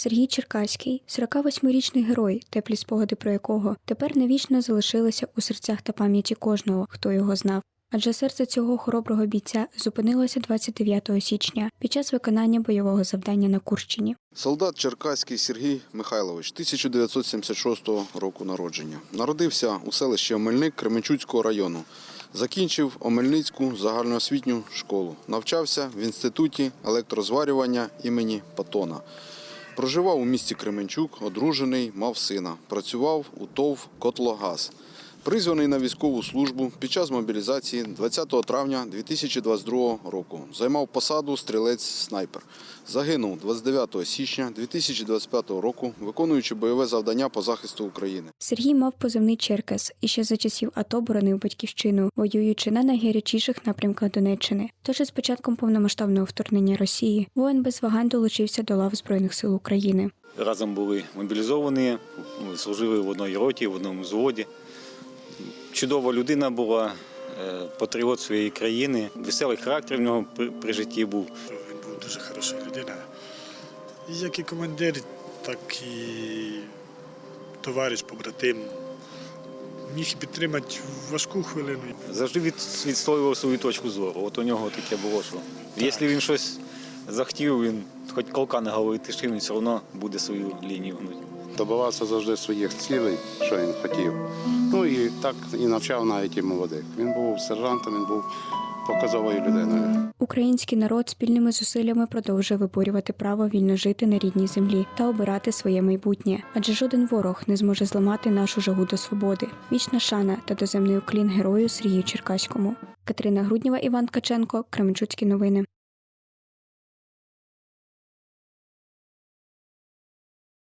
Сергій Черкаський, 48-річний герой, теплі спогади про якого тепер навічно залишилися у серцях та пам'яті кожного, хто його знав. Адже серце цього хороброго бійця зупинилося 29 січня під час виконання бойового завдання на Курщині. Солдат Черкаський Сергій Михайлович, 1976 року народження. Народився у селищі Омельник Кременчуцького району. Закінчив Омельницьку загальноосвітню школу. Навчався в інституті електрозварювання імені Патона. Проживав у місті Кременчук, одружений, мав сина. Працював у ТОВ Котлогаз. Призваний на військову службу під час мобілізації 20 травня 2022 року. Займав посаду стрілець-снайпер. Загинув 29 січня 2025 року, виконуючи бойове завдання по захисту України. Сергій мав позивний Черкес і ще за часів АТО боронив батьківщину, воюючи на найгарячіших напрямках Донеччини. Тож із початком повномасштабного вторгнення Росії воїн без вагань долучився до лав Збройних сил України. Разом були мобілізовані, служили в одній роті, в одному взводі. Чудова людина була, е, патріот своєї країни, веселий характер в нього при, при житті був. Він був дуже хороша людина. Як і командир, так і товариш, побратим. Міг підтримати важку хвилину. Завжди від, відстоював свою точку зору. От у нього таке було, що якщо він щось захотів, він хоч колка на голові тишив, він все одно буде свою лінію гнути. добивався завжди своїх цілей, що він хотів. Ну і так і навчав навіть і молодих. Він був сержантом, він був показовою людиною. Український народ спільними зусиллями продовжує виборювати право вільно жити на рідній землі та обирати своє майбутнє, адже жоден ворог не зможе зламати нашу жагу до свободи. Вічна шана та доземний уклін герою Сергію Черкаському. Катерина Груднєва, Іван Ткаченко, Кременчуцькі новини.